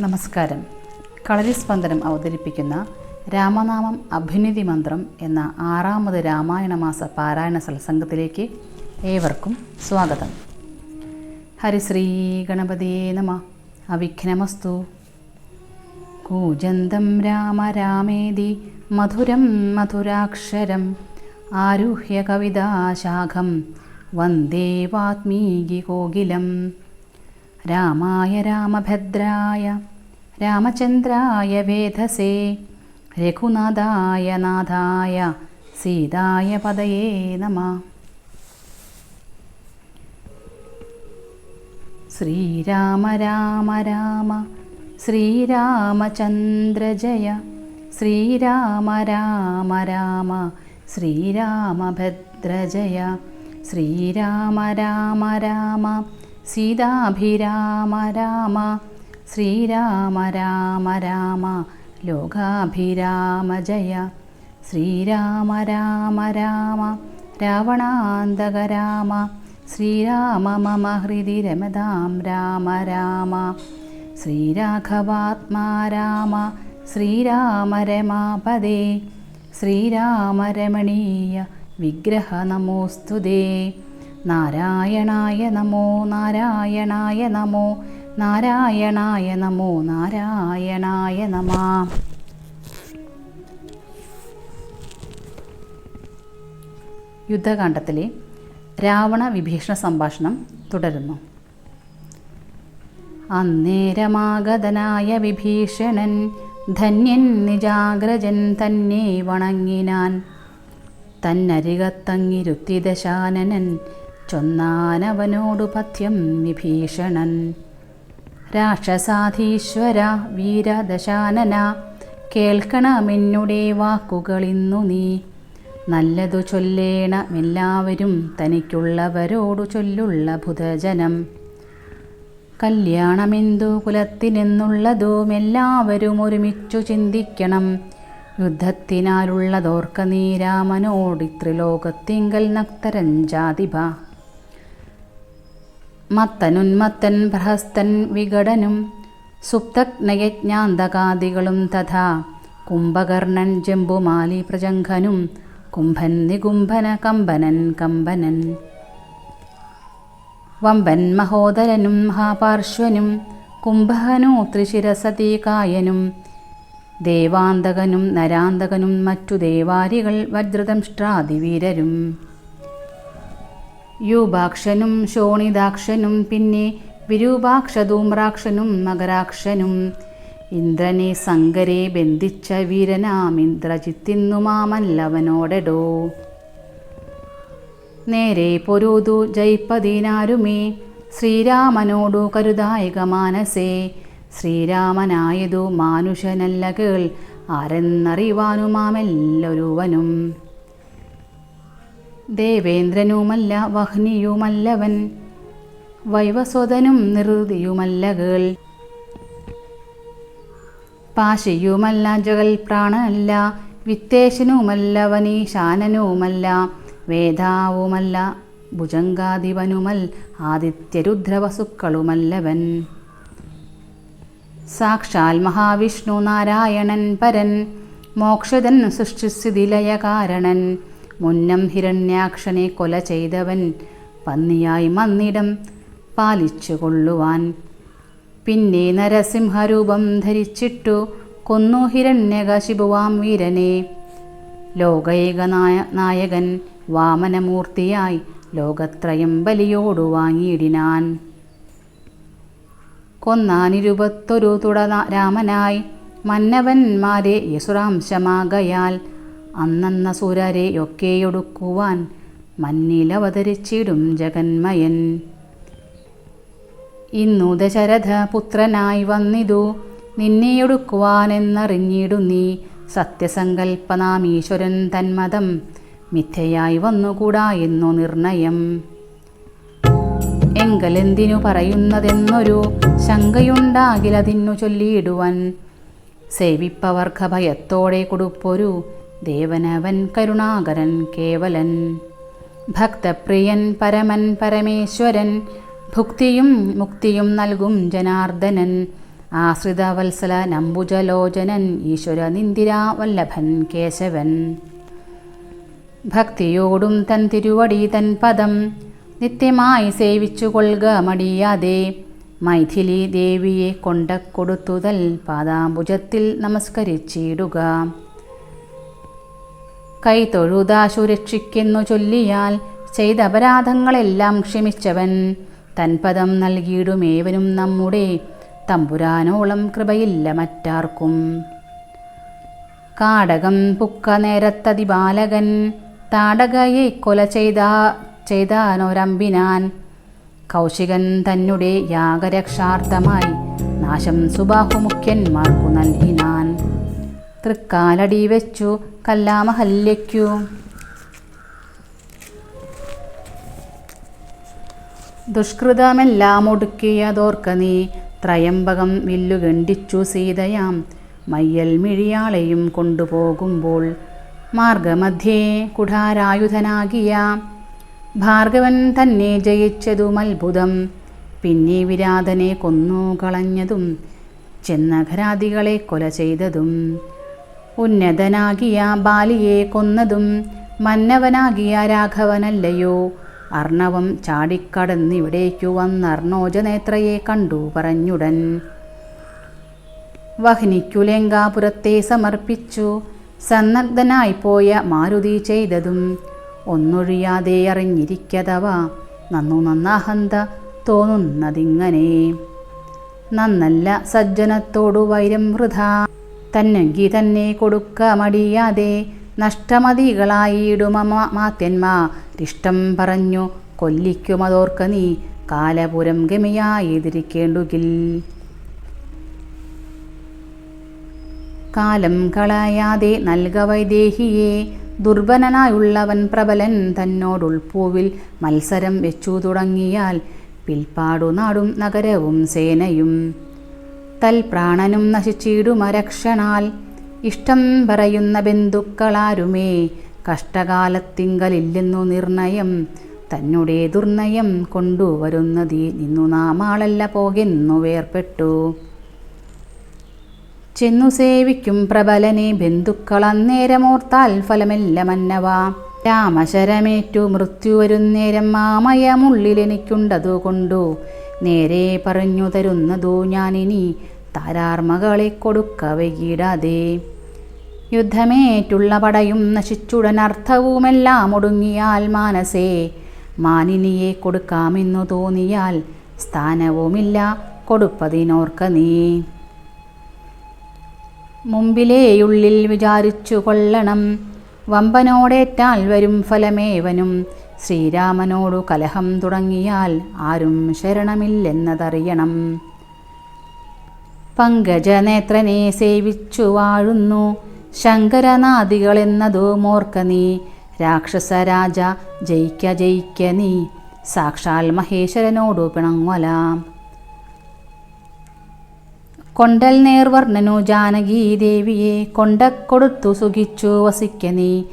നമസ്കാരം. കളരി സ്പന്ദനം അവതരിപ്പിക്കുന്ന രാമനാമം അഭിനിധി മന്ത്രം എന്ന ആറാമത് രാമായണ മാസ പാരായണ സത്സംഗത്തിലേക്ക് ഏവർക്കും സ്വാഗതം. ഹരിശ്രീ ഗണപതിയേ നമ. അവിഘ്നമസ്തു. കൂജന്തം രാമ രാമേതി. മധുരം മധുരാക്ഷരം. ആരുഹ്യ കവിതാശാഖം വന്ദേ വാത്മീകി കോകിലം. രാമായ രാമഭദ്രായ രാമചന്ദ്രായ വേധസേ രഘുനാഥായ നാഥായ സീതായ പദയേ നമ. ശ്രീരാമ രാമ രാമ ശ്രീരാമചന്ദ്ര ജയ ശ്രീരാമ രാമ രാമ ശ്രീരാമഭദ്ര ജയ ശ്രീരാമ രാമ രാമ സീതാഭിരാമ രാമ ശ്രീരാമ രാമ രാമ ലോകാഭിരാമ ജയ ശ്രീരാമ രാമ രാമ രാവണാന്തക രാമ ശ്രീരാമ മമ ഹൃദി രമതാം രാമ രാമ ശ്രീരാഘവാത്മാ രാമ ശ്രീരാമ രമാപദേ ശ്രീരാമ രമണീയ വിഗ്രഹ നമോസ്തുതേ. നാരായണായ നമോ നാരായണായ നമോ നാരായണായ നമോ നാരായണായ നമ. യുദ്ധകാണ്ഡത്തിലെ രാവണ വിഭീഷണ സംഭാഷണം തുടരുന്നു. അന്നേരമാഗതനായ വിഭീഷണൻ ധന്യൻ നിജാഗ്രജൻ തന്നെ വണങ്ങിനാൻ തന്നരികത്തങ്ങിരുത്തി ദശാനനൻ ചൊന്നാനവനോടു പഥ്യം വിഭീഷണൻ. രാക്ഷസാധീശ്വര വീരദശാനന കേൾക്കണമെന്നുടെ വാക്കുകളിന്നു നീ. നല്ലതു ചൊല്ലേണമെല്ലാവരും തനിക്കുള്ളവരോടു ചൊല്ലുള്ള ബുധജനം കല്യാണമെന്തു കുലത്തിനെന്നുള്ളതും എല്ലാവരും ഒരുമിച്ചു ചിന്തിക്കണം. യുദ്ധത്തിനാലുള്ളതോർക്ക നീ രാമനോടിത്രിലോകത്തിങ്കൽ നക്തരഞ്ചാതിഭ മത്തനുന്മത്തൻ പ്രഹസ്തൻ വിഘടനും സുപ്തജ്ഞയജ്ഞാന്തകാദികളും തഥാ കുംഭകർണൻ ജംബുമാലി പ്രജംഘനും കുംഭൻ നികുംഭന കമ്പനൻ കമ്പനൻ. വമ്പൻ മഹോദരനും മഹാപാർശ്വനും കുംഭഹനു ത്രിശിരസതീകായനും ദേവാന്തകനും നരാന്തകനും മറ്റു ദേവാരികൾ വജ്രദംഷ്ട്രാദിവീരരും യൂപാക്ഷനും ശോണിതാക്ഷനും പിന്നെ വിരൂപാക്ഷധൂമ്രാക്ഷനും മകരാക്ഷനും. ഇന്ദ്രനെ സങ്കരെ ബന്ധിച്ച വീരനാം ഇന്ദ്രജിത്തിന്നു മാമല്ലവനോടെടോ. നേരെ പൊരുതു ജയിപ്പതിനാരുമേ ശ്രീരാമനോടു കരുതായിക മാനസേ. ശ്രീരാമനായതു മാനുഷനല്ല കേൾ ആരെന്നറിവാനുമാമെല്ലൊരുവനും. ദേവേന്ദ്രനുമല്ല വഹ്നിയുമല്ലവൻ. വൈവസ്വതനും നിർതിയുമല്ല കേൾ. പാശയുമല്ല ജഗൽ പ്രാണനല്ല വിത്തേശനുമല്ല വനീശാനനുമല്ല വേദാവുമല്ല ഭുജങ്കാധിപനുമൽ ആദിത്യരുദ്രവസുക്കളുമല്ലവൻ. സാക്ഷാൽ മഹാവിഷ്ണു നാരായണൻ പരൻ. മോക്ഷതൻ സൃഷ്ടിസ്ഥിതിലയ കാരണൻ മുന്നം ഹിരണ്യാക്ഷനെ കൊല ചെയ്തവൻ പന്നിയായി മന്നിടം പാലിച്ചു കൊള്ളുവാൻ. പിന്നെ നരസിംഹരൂപം ധരിച്ചിട്ടു കൊന്നു ഹിരണ്യകശിപുവാം വീരനെ. ലോകൈക നായ നായകൻ വാമനമൂർത്തിയായി ലോകത്രയം ബലിയോടു വാങ്ങിയിടിനാൻ. കൊന്നാനിരുപത്തൊരു തുട രാമനായി മന്നവന്മാരെ യസുറാംശമാകയാൽ അന്നന്ന സുരരെ ഒക്കെയൊടുക്കുവാൻ മന്നിലവതരിച്ചിടും ജഗന്മയൻ. ഇന്നു ദശരഥ പുത്രനായി വന്നിതു. നിന്നെയൊടുക്കുവാനെന്നറിഞ്ഞിടു നീ. സത്യസങ്കൽപ്പനാമീശ്വരൻ തന്മതം മിഥയായി വന്നുകൂടാ എന്നു നിർണയം. എങ്കലെന്തിനു പറയുന്നതെന്നൊരു ശങ്കയുണ്ടാകിലതിന്നു ചൊല്ലിയിടുവൻ. സേവിപ്പവർക്ക് ഭയത്തോടെ കൊടുപ്പൊരു ദേവനവൻ കരുണാകരൻ കേവലൻ. ഭക്തപ്രിയൻ പരമൻ പരമേശ്വരൻ ഭുക്തിയും മുക്തിയും നൽകും ജനാർദ്ദനൻ. ആശ്രിതവത്സല നമ്പുജലോചനൻ ഈശ്വര നിന്ദിരാ വല്ലഭൻ കേശവൻ. ഭക്തിയോടും തൻ തിരുവടി തൻ പദം നിത്യമായി സേവിച്ചു കൊള്ളുക മടിയാതെ മൈഥിലി ദേവിയെ കൊണ്ടക്കൊടുത്തുതൽ പാദാംബുജത്തിൽ നമസ്കരിച്ചിടുക. കൈതൊഴുതാശു രക്ഷിക്കെന്നു ചൊല്ലിയാൽ ചെയ്ത അപരാധങ്ങളെല്ലാം ക്ഷമിച്ചവൻ തൻപദം നൽകിയിടുമേവനും നമ്മുടെ തമ്പുരാനോളം കൃപയില്ല മറ്റാർക്കും. കാടകം പുക്ക നേരത്തതി ബാലകൻ താടകയെ കൊല ചെയ്ത ചെയ്താനൊരമ്പിനാൻ. കൗശികൻ തന്നെ യാഗരക്ഷാർത്ഥമായി നാശം സുബാഹുമുഖ്യന്മാർക്കു നൽകിനാൻ. തൃക്കാലടി വെച്ചു കല്ലാമഹല്യയ്ക്കു. ദുഷ്കൃതമെല്ലാം ഒടുക്കിയതോർക്ക നീ ത്രയംബകം വില്ലുകണ്ടിച്ചു സീതയാം. മയ്യൽ മിഴിയാളെയും കൊണ്ടുപോകുമ്പോൾ മാർഗമധ്യേ കുഠാരായുധനാകിയ ഭാർഗവൻ തന്നെ ജയിച്ചതും അത്ഭുതം. പിന്നെ വിരാതനെ കൊന്നു കളഞ്ഞതും ചെന്നഘരാദികളെ കൊല ചെയ്തതും. ഉന്നതനാകിയ ബാലിയെ കൊന്നതും മന്നവനാകിയ രാഘവനല്ലയോ. അർണവം ചാടിക്കടന്നിവിടേക്കു വന്നർണോജനേത്രയെ കണ്ടു പറഞ്ഞുടൻ. വഹ്നിക്കു ലങ്കാപുരത്തെ സമർപ്പിച്ചു. സന്നദ്ധനായി പോയ മാരുതി ചെയ്തതും ഒന്നൊഴിയാതെ അറിഞ്ഞിരിക്കതവ. നന്നു നന്നാഹന്ത തോന്നുന്നതിങ്ങനെ. നന്നല്ല സജ്ജനത്തോടു വൈരം വൃഥ. തന്നെങ്കി തന്നെ കൊടുക്ക മടിയാതെ നഷ്ടമതികളായിടുമ മാത്യന്മാരിഷ്ടം പറഞ്ഞു കൊല്ലിക്കുമതോർക്ക നീ. കാലപുരം ഗമിയായിതിരിക്കേണ്ടുകിൽ. കാലം കളയാതെ നൽക വൈദേഹിയെ ദുർബലനായുള്ളവൻ പ്രബലൻ തന്നോടുൾപ്പൂവിൽ മത്സരം വെച്ചു തുടങ്ങിയാൽ പിൽപ്പാടു നാടും നഗരവും സേനയും. തൽപ്രാണനും നശിച്ചിടുമരക്ഷണാൽ ഇഷ്ടം പറയുന്ന ബന്ധുക്കളാരുമേ കഷ്ടകാലത്തിങ്കലില്ലെന്നു നിർണയം. തന്നുടേ ദുർനയം കൊണ്ടുവരുന്നതി നിന്നു നാമാളല്ല പോകെന്നു വേർപ്പെട്ടു. ചെന്നു സേവിക്കും പ്രബലനെ ബന്ധുക്കൾ അന്നേരമോർത്താൽ ഫലമെല്ല മന്നവ രാമശരമേറ്റു മൃത്യു വരുന്നേരം മാമയമുള്ളിലെനിക്കുണ്ടതു കൊണ്ടു നേരെ പറഞ്ഞു തരുന്നതു ഞാനിനി താരാർമകളെ കൊടുക്ക വൈകിടാതെ. യുദ്ധമേറ്റുള്ള പടയും നശിച്ചുടൻ അർത്ഥവുമെല്ലാം ഒടുങ്ങിയാൽ മാനസേ മാനിനിയെ കൊടുക്കാമെന്നു തോന്നിയാൽ സ്ഥാനവുമില്ല കൊടുപ്പതിനോർക്ക നീ. മുമ്പിലേയുള്ളിൽ വിചാരിച്ചു കൊള്ളണം വമ്പനോടേറ്റാൽ വരും ഫലമേവനും ശ്രീരാമനോടു കലഹം തുടങ്ങിയാൽ ആരും ശരണമില്ലെന്നതറിയണം. പങ്കജനേത്രനെ സേവിച്ചു വാഴുന്നു. ശങ്കരനാദികളെന്നതു മോർക്ക നീ. രാക്ഷസരാജ ജയിക്ക ജയിക്ക നീ. സാക്ഷാൽ മഹേശ്വരനോടു പിണങ്ങലാം കൊണ്ടൽ നേർവർണനു ജാനകീ ദേവിയെ കൊണ്ടക്കൊടുത്തു സുഖിച്ചു വസിക്ക നീ.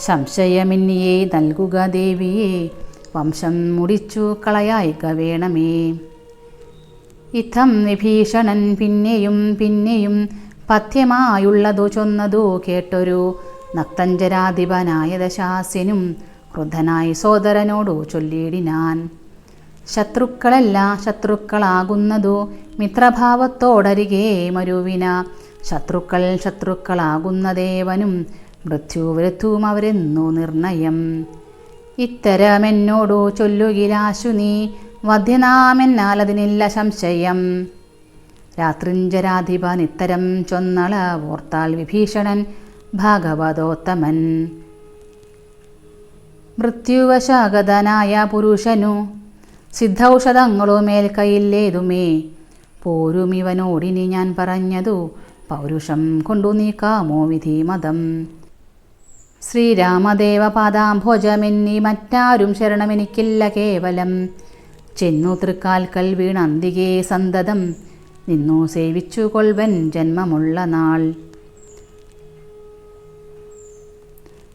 സംശയമിന്നിയെ നൽകുക ദേവിയെ വംശം മുടിച്ചു കളയായിക വേണമേ. ഇത്തം വിഭീഷണൻ പിന്നെയും പിന്നെയും പഥ്യമായുള്ളതു ചൊന്നതു കേട്ടൊരു നക്തഞ്ചരാധിപനായ ദശാസ്യനും ക്രുദ്ധനായി സോദരനോടു ചൊല്ലിയിടിനാൻ. ശത്രുക്കളല്ല ശത്രുക്കളാകുന്നതു മിത്രഭാവത്തോടരികെ മരുവിന ശത്രുക്കൾ ശത്രുക്കളാകുന്നദേവനും മൃത്യു വരുത്തും അവരെന്നു നിർണയം. ഇത്തരമെന്നോടു ചൊല്ലുകിലാശു നീ വധ്യനാമെന്നാൽ അതിനില്ല സംശയം. രാത്രിഞ്ചരാധിപൻ ഇത്തരം ചൊന്നള ഓർത്താൽ വിഭീഷണൻ ഭാഗവതോത്തമൻ. മൃത്യുവശാഗതനായ പുരുഷനു സിദ്ധൌഷധങ്ങളുമേൽ കയ്യില്ലേതുമേ പോരുമിവനോടിനി ഞാൻ പറഞ്ഞതു പൗരുഷം കൊണ്ടു നീക്കാമോ വിധി മതം ശ്രീരാമദേവ പാദാംഭോജമെന്നി മറ്റാരും ശരണമെനിക്കില്ല കേവലം. ചെന്നു തൃക്കാൽക്കൽ വീണന്തികേ സന്തതം. നിന്നു സേവിച്ചു കൊൾവൻ ജന്മമുള്ള നാൾ.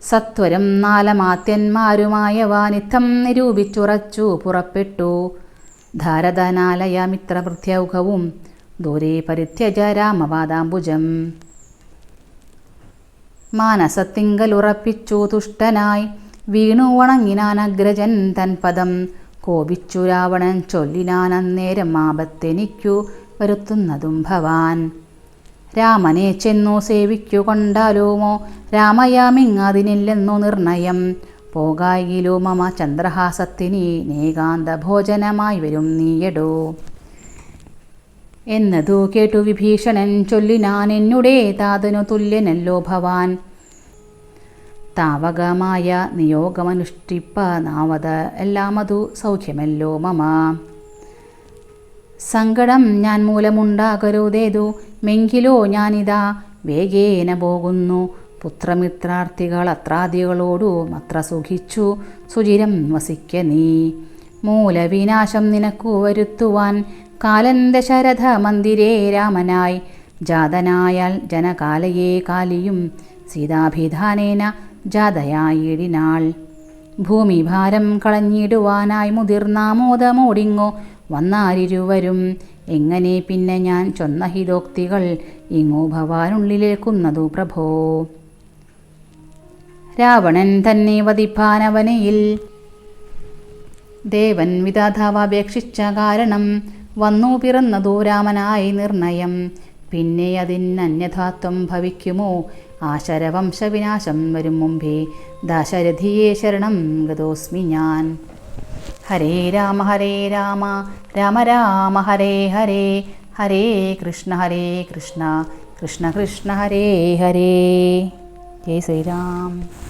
സത്വരം നാലമാത്യന്മാരുമായവാനിത്തം നിരൂപിച്ചുറച്ചു പുറപ്പെട്ടു. ധാരതനാലയ മിത്രഭൃത്യൗഘവും ദൂരെ പരിത്യജ രാമപാദാംബുജം. മാനസത്തിങ്കലുറപ്പിച്ചു തുഷ്ടനായി വീണു വണങ്ങിനാൻ അഗ്രജൻ തൻ പദം. കോപിച്ചു രാവണൻ ചൊല്ലിനാൻ അന്നേരം ആപത്തെനിക്കു വരുത്തുന്നതും ഭവാൻ. രാമനെ ചെന്നു സേവിക്കു കൊണ്ടാലോമോ? രാമയാമിങ്ങതിനില്ലെന്നു നിർണയം. പോകായിലോ മമ ചന്ദ്രഹാസത്തിനി നേകാന്ത ഭോജനമായി വരും നീയടോ? എന്നതു കേട്ടു വിഭീഷണൻ ചൊല്ലിനാൻ എന്നുടേ താതനു തുല്യനല്ലോ ഭവാൻ. താവകമായ നിയോഗമനുഷ്ഠിപ്പ നാവത എല്ലാമതു സൗഖ്യമല്ലോ മമ. സങ്കടം ഞാൻ മൂലമുണ്ടാകരുതേതു മെങ്കിലോ ഞാനിതാ വേഗേന പോകുന്നു. പുത്രമിത്രാർത്ഥികൾ അത്രാദികളോടു അത്ര സുഖിച്ചു സുചിരം വസിക്ക നീ. മൂലവിനാശം നിനക്കു വരുത്തുവാൻ കാലന്ത ശരഥ മന്ദിരേ രാമനായി. ജാതനായാൽ ജനകാലയെ കാലിയും സീതാഭിധാനേന ജാതയായിടിനാൾ. ഭൂമിഭാരം കളഞ്ഞിടുവാനായി മുതിർന്നാമോദമോടിങ്ങോ വന്നാരിരുവരും. എങ്ങനെ പിന്നെ ഞാൻ ചൊന്ന ഹിതോക്തികൾ ഇങ്ങോ ഭവാനുള്ളിലേക്കുന്നതു പ്രഭോ? രാവണൻ തന്നെ വധിപ്പാനവനയിൽ ദേവൻ വിധാതാവപേക്ഷിച്ച കാരണം വന്നു പിറന്നതു രാമനായി നിർണയം. പിന്നെ അതിനന്യഥാത്വം ഭവിക്കുമോ? ആശരവംശവിനാശം വരും മുമ്പേ ദാശരഥിയെ ശരണം ഗതോസ്മി ഞാൻ. ഹരേ രാമ ഹരേ രാമ രാമ രാമ ഹരേ ഹരേ ഹരേ കൃഷ്ണ ഹരേ കൃഷ്ണ കൃഷ്ണ കൃഷ്ണ ഹരേ ഹരേ. ജയ് ശ്രീരാം.